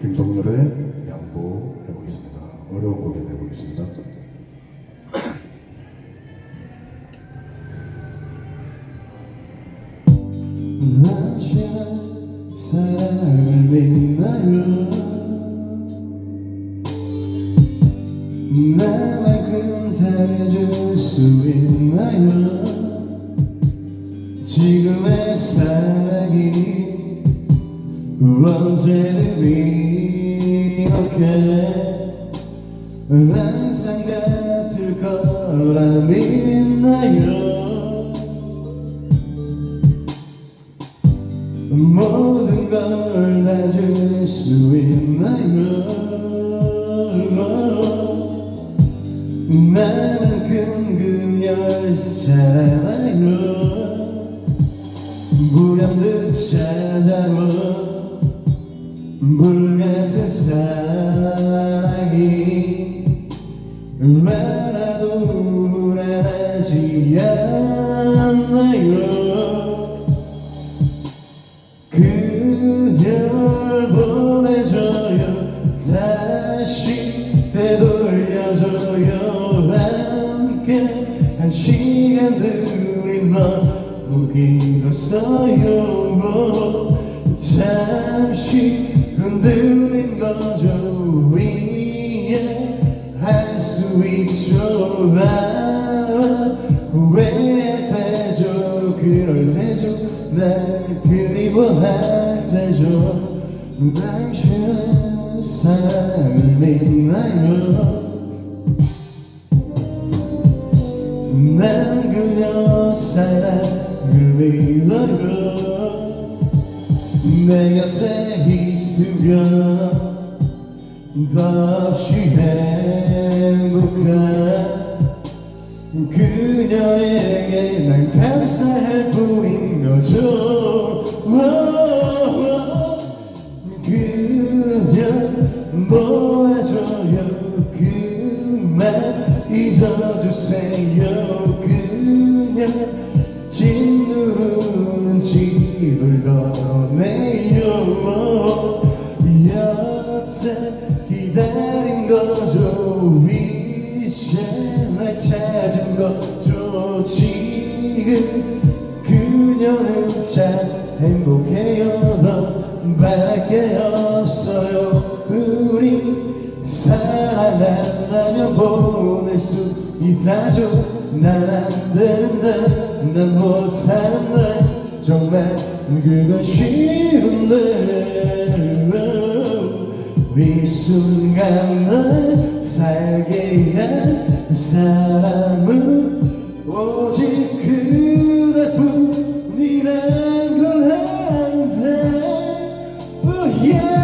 김동률의 양보 해보겠습니다. 어려운 곡인 해보겠습니다. 사랑을 믿나요 나만큼 잘해줄 수 있나요 지금의 사랑이 언제든 항상 같을 거라 믿나요 모든 걸 다 줄 수 있나요? 나만큼 그녀를 잘 알아요? 불현듯 찾아온 불같은 사랑 그녀를 보내줘요. 다시 되돌려줘요. 함께 한 시간들이 너무 길었어요. 잠시 흔들린 거죠. 이해할 수 있죠 때죠 당신은 사랑을 믿나요 난 그녀 사랑을 믿어요 내 곁에 있으면 더없이 행복한 그녀에게 난 감사할 뿐인 거죠 거죠 지금 그녀는 참 행복해요 더 밖에 없어요. 우리 사랑한다면 보낼 수 있다죠. 난 안 되는데 난 못하는데 정말 그건 쉬운데. 이 순간 널 살게 한 사람은 오직 그대뿐이란 걸 아는데 oh yeah.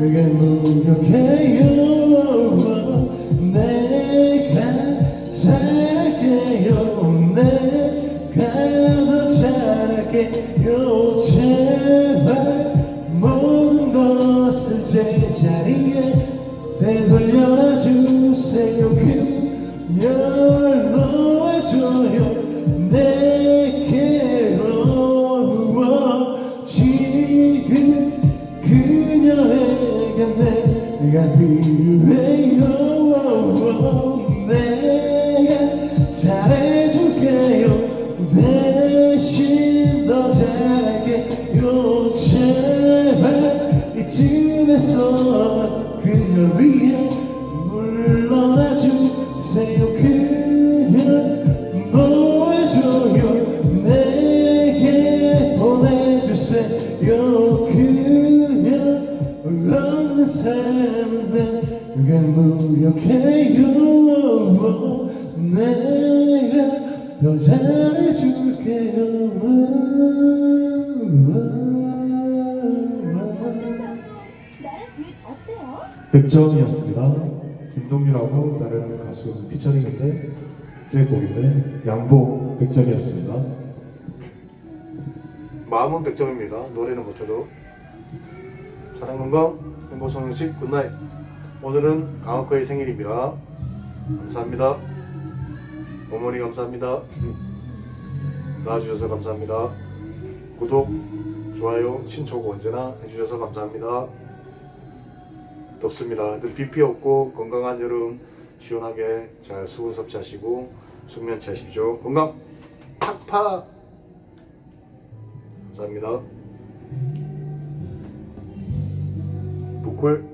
내게 보 내가 더 잘할게 요 제발 모든 것을 제자리에 되돌려놔 주세요. 그녀를 놓아줘요. 내게로 지금 그녀에게 내가 필요해요 제발 이쯤에서 그녀 위해 물러나 주세요 그녀 놓아줘요. 내게 보내주세요. 그녀 없는 삶은 내가 무력해요. 내가 더 잘해줄게요 100점이었습니다. 김동률하고 다른 가수 피처링인데 듀엣곡인데 양보 100점이었습니다. 마음은 100점입니다. 노래는 못해도. 사랑 건강 행복 성식 굿나잇. 오늘은 강학과의 생일입니다. 감사합니다. 어머니 감사합니다. 나와주셔서 감사합니다. 구독 좋아요 신청 언제나 해주셔서 감사합니다 덥습니다. 늘 비피 없고 건강한 여름 시원하게 잘 수분 섭취하시고 숙면 취하십시오. 건강 팍팍! 감사합니다. 부쿨